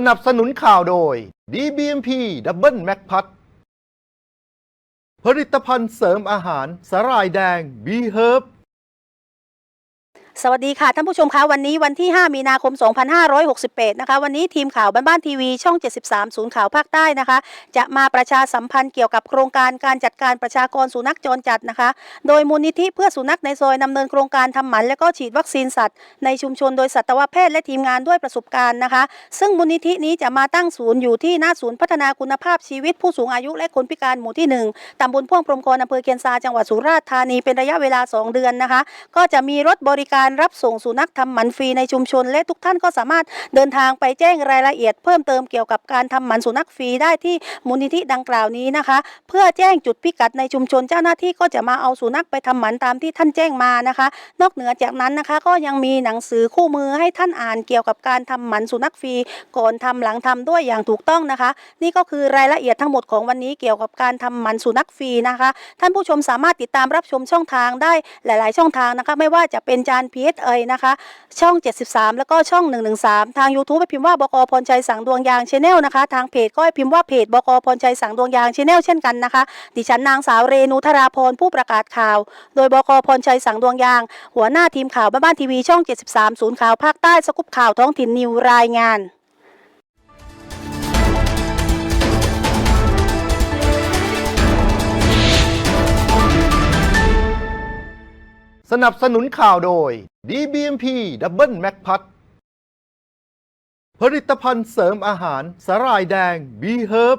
สนับสนุนข่าวโดย DBMP Double m a c p a t ผลิตภัณฑ์เสริมอาหารสาหร่ายแดง B Herb สวัสดีค่ะท่านผู้ชมคะวันนี้วันที่ 5 มีนาคม 2568 นะคะ วันนี้ทีมข่าวบ้านบ้านทีวีช่อง 73 ศูนย์ข่าวภาคใต้นะคะ จะมาประชาสัมพันธ์เกี่ยวกับโครงการการจัดการประชากรสุนัขจรจัดนะคะ โดยมูลนิธิเพื่อสุนัขในซอยดำเนินโครงการทำหมัน และก็ฉีดวัคซีนสัตว์ ในชุมชนโดยสัตวแพทย์และทีมงานด้วยประสบการณ์นะคะ ซึ่งมูลนิธินี้จะมาตั้งศูนย์อยู่ที่หน้าศูนย์พัฒนาคุณภาพชีวิตผู้สูงอายุและคนพิการหมู่ที่หนึ่งตำบลพ่วงพรมคอนอำเภอเคียนซาจังหวัดสุราษฎร์ธานีเป็นระยะเวลา 2 เดือนนะคะ ก็จะมีรถบริการการับส่งสุนัขทำหมันฟรีในชุมชน และทุกท่านก็สามารถเดินทางไปแจ้งรายละเอียด เพิ่มเติมเกี่ยวกับการทำหมันสุนัขฟรีได้ที่มูลนิธิดังกล่าวนี้นะคะ เพื่อแจ้งจุดพิกัดในชุมชนเจ้าหน้าที่ก็จะมาเอาสุนัขไปทำหมันตามที่ท่านแจ้งมานะคะ นอกเหนือจากนั้นนะคะ ก็ยังมีหนังสือคู่มือให้ท่านอ่านเกี่ยวกับการทำหมันสุนัขฟรีก่อนทำหลังทำด้วยอย่างถูกต้องนะคะ นี่ก็คือรายละเอียดทั้งหมดของวันนี้เกี่ยวกับการทำหมันสุนัขฟรีนะคะ ท่านผู้ชมสามารถติดตามรับชมช่องทางได้หลาย ๆ ช่องทางนะคะ ไม่ว่าจะเป็นจานพีเอสเอยนะคะ ช่อง 73 แล้วก็ช่อง 113 ทาง YouTube ไปพิมพ์ว่าบกพรชัยสังดวงยางชาแนลนะคะ ทางเพจก็ไปพิมพ์ว่าเพจบกพรชัยสังดวงยางชาแนลเช่นกันนะคะ ดิฉันนางสาวเรนูธราพรผู้ประกาศข่าว โดยบกพรชัยสังดวงยาง หัวหน้าทีมข่าวบ้านบ้านทีวีช่อง 73 ศูนย์ข่าวภาคใต้สกุปข่าวท้องถิ่นนิวรายงาน นับสนุนข่าวโดย DBMP Double Mac p a t ผลิตภัณฑ์เสริมอาหารสาหร่ายแดง B Herb